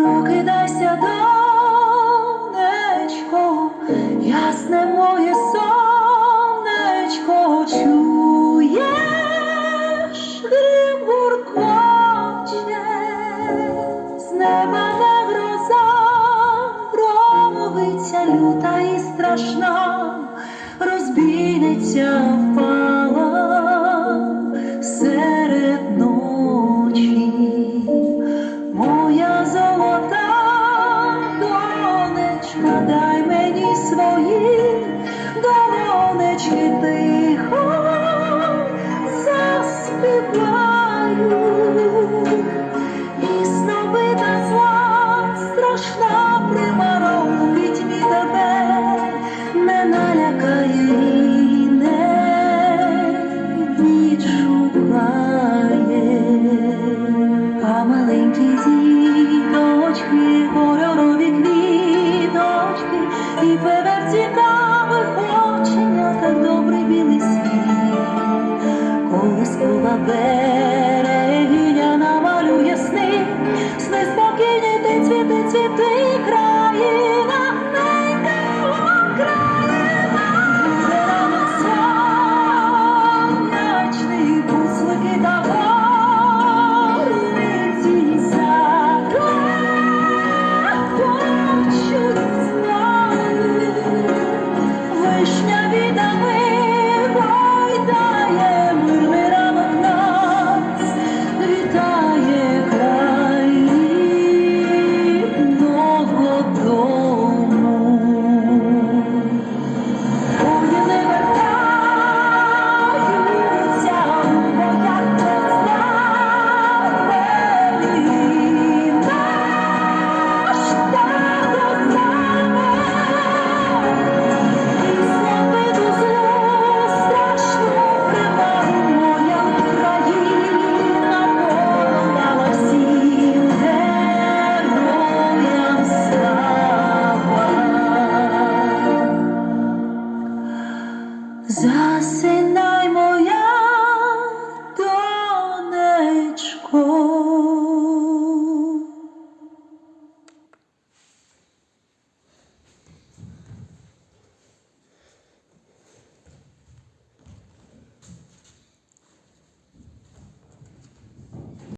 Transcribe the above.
прокидайся, донечко, ясне моє сонечко, чуєш, з неба не гроза, громовиця люта і страшна, розбійниця і певер цікавих оченятах добрий білий світ, колискова Засинай моя донечко.